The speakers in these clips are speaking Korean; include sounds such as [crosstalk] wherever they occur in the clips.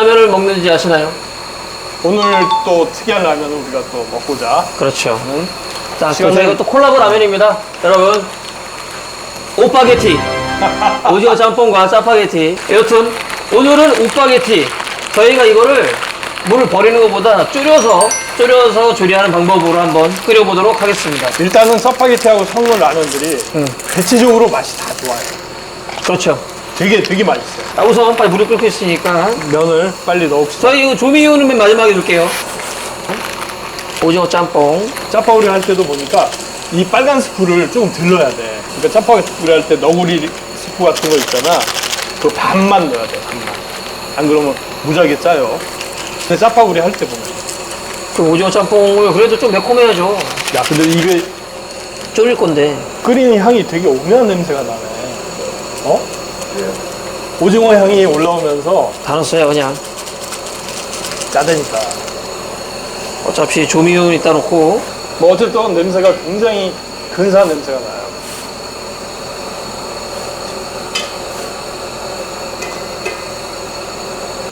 라면을 먹는지 아시나요? 오늘 또 특이한 라면을 우리가 또 먹고자. 그렇죠. 하는 자, 또 시간은- 저희가 또 콜라보 라면입니다. 여러분, 오빠게티. [laughs] 오징어 짬뽕과 짜파게티. 여튼, 오늘은 오빠게티. 저희가 이거를 물을 버리는 것보다 줄여서, 줄여서 조리하는 방법으로 한번 끓여보도록 하겠습니다. 일단은 서파게티하고 섞는 라면들이 대체적으로 맛이 다 좋아요. 그렇죠. 되게 되게 맛있어요. 자, 우선 빨리 물을 끓고 있으니까. 면을 빨리 넣읍시다. 저희 이거 조미유는 맨 마지막에 줄게요. 오징어 짬뽕. 짜파구리 할 때도 보니까 이 빨간 스프를 조금 들러야 돼. 그러니까 짜파구리 할 때 너구리 스프 같은 거 있잖아. 그 반만 넣어야 돼, 반만. 안 그러면 무지하게 짜요. 근데 짜파구리 할 때 보면. 그 오징어 짬뽕을 그래도 좀 매콤해야죠. 야, 근데 이게 졸일 건데. 끓이는 향이 되게 오묘한 냄새가 나네. 어? 오징어 향이 올라오면서 다 넣었어요, 그냥. 짜다니까. 어차피 조미유는 이따 놓고. 뭐 어쨌든 냄새가 굉장히 근사한 냄새가 나요.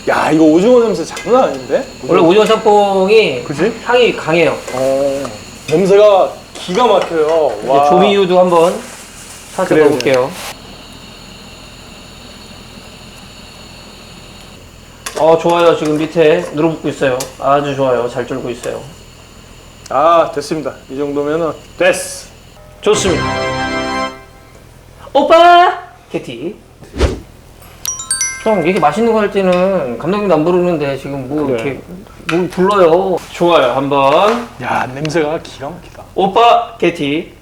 야, 이거 오징어 냄새 장난 아닌데? 원래 오징어 짬뽕이 그지? 향이 강해요. 어, 냄새가 기가 막혀요. 이제 와. 조미유도 한번 살짝 그래요, 넣어볼게요. 어, 좋아요. 지금 밑에 누르붙고 있어요. 아주 좋아요. 잘 졸고 있어요. 아, 됐습니다. 이 정도면은 됐어. 좋습니다. 오빠! 캐티. 형, 이렇게 맛있는 거 할 때는 감독님도 안 부르는데 지금 뭐 그래. 이렇게 뭘 불러요. 좋아요. 한번. 야, 냄새가 기가 막히다. 오빠 캐티.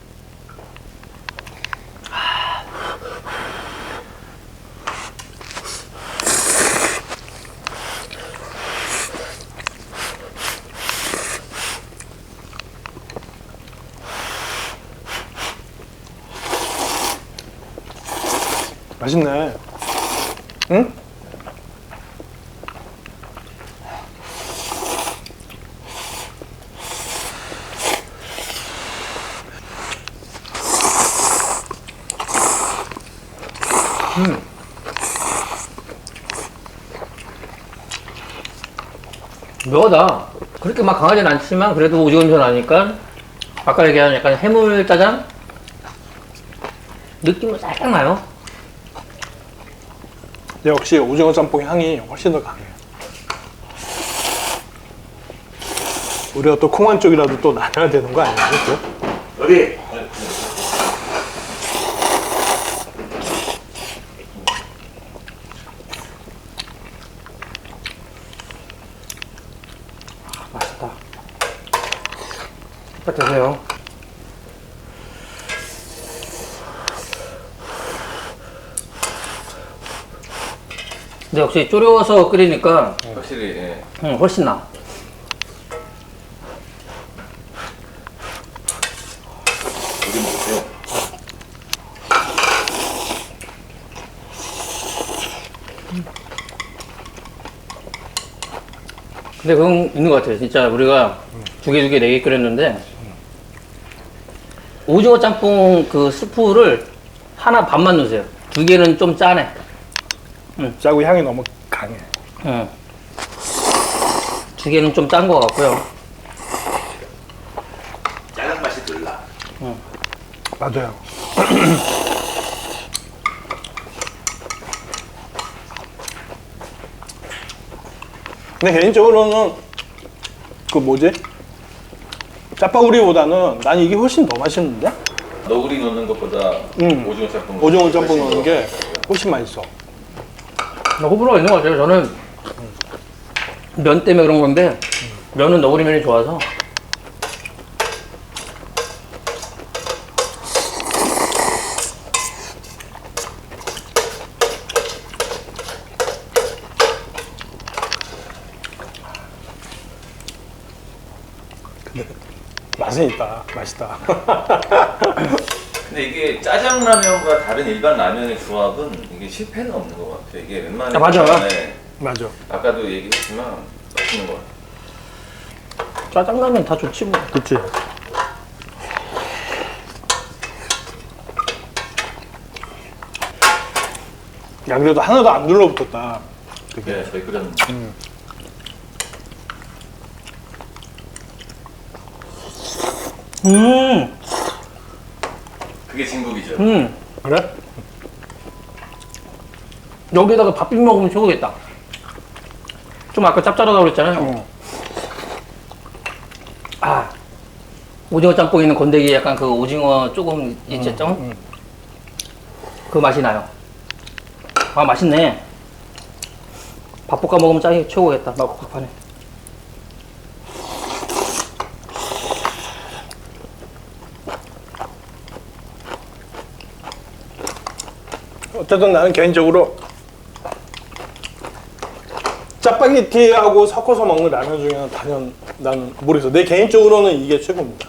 맛있네. 응? 묘하다. 그렇게 막 강하진 않지만 그래도 오징어 냄새 나니까 아까 얘기한 약간 해물 짜장 느낌은 살짝 나요. 역시 오징어 짬뽕 향이 훨씬 더 강해요. 우리가 또 콩한 쪽이라도 또 나눠야 되는 거 아니에요? 또? 어디? 맛있다. 빨리 드세요. 근데 역시 졸여서 끓이니까 확실히 예. 응, 훨씬 나. 어디 먹으세요? 근데 그건 있는 것 같아요. 진짜 우리가 두 개, 두 개, 네 개 끓였는데 오징어 짬뽕 그 스프를 하나 반만 넣으세요. 두 개는 좀 짜네. 짜고 향이 너무 강해. 응. 두 개는 좀 짠 것 같고요. 짜장 맛이 덜 나. 맞아요. [clears throat] 근데 개인적으로는 그 뭐지? 짜파구리보다는 난 이게 훨씬 더 맛있는데? 너구리 넣는 것보다 음. 오징어 짬뽕. 오징어 짬뽕 넣는 더게 훨씬 맛있어. 호불호가 있는 것 같아요. 저는 면 때문에 그런 건데 면은 너구리 면이 좋아서 맛은 있다. 맛있다. [laughs] 근데 이게 짜장라면과 다른 일반 라면의 조합은 이게 실패는 없는 것 같아요. 이게 웬만한 아, 맞아요. 네. 맞아. 아까도 얘기했지만 맛있는 것 같아요. 짜장라면 다 좋지 뭐. 그치? 야, 그래도 하나도 안 눌러붙었다. 그게. 네, 저희 끓였는데. 음, 그게 진국이죠. 음. 그래? 여기다가 밥 비벼 먹으면 최고겠다. 좀 아까 짭짤하다고 그랬잖아요. 어. 아, 오징어 짬뽕에 있는 건더기 약간 그 오징어 조금 있죠? 음. 그 맛이 나요. 아, 맛있네. 밥 볶아 먹으면 짱이 최고겠다. 막 국밥하네. 어쨌든 나는 개인적으로 짜파게티하고 섞어서 먹는 라면 중에는 단연 나는 모르겠어. 내 개인적으로는 이게 최고입니다.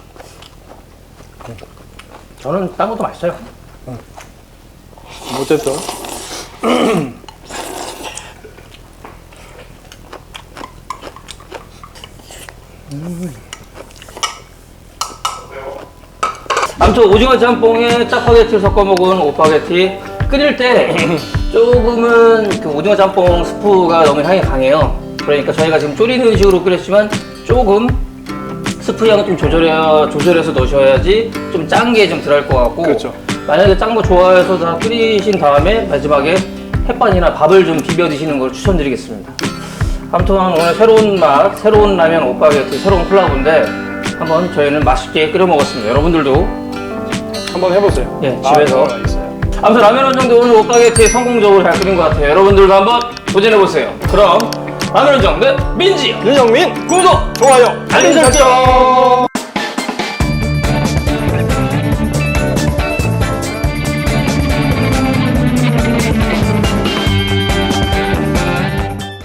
저는 딴 것도 맛있어요. 어쨌든 아무튼 오징어 짬뽕에 짜파게티를 섞어 먹은 오파게티 끓일 때 [clears throat] 조금은 그 오징어 짬뽕 스프가 너무 향이 강해요. 그러니까 저희가 지금 졸이는 식으로 끓였지만 조금 스프 양을 좀 조절해 조절해서 넣으셔야지 좀 짠 게 좀 들어갈 것 같고. 그렇죠. 만약에 짠 거 좋아해서 다 끓이신 다음에 마지막에 햇반이나 밥을 좀 비벼 드시는 걸 추천드리겠습니다. 아무튼 오늘 새로운 맛, 새로운 라면 오빠게티, 새로운 콜라보인데 한번 저희는 맛있게 끓여 먹었습니다. 여러분들도 한번 해보세요. 예, 집에서. 아. 아무튼 라면 원정도 오늘 오빠게티 성공적으로 잘 끓인 것 같아요. 여러분들도 한번 도전해보세요. 그럼 라면 원정대 민지 윤영민 구독, 좋아요 알림 설정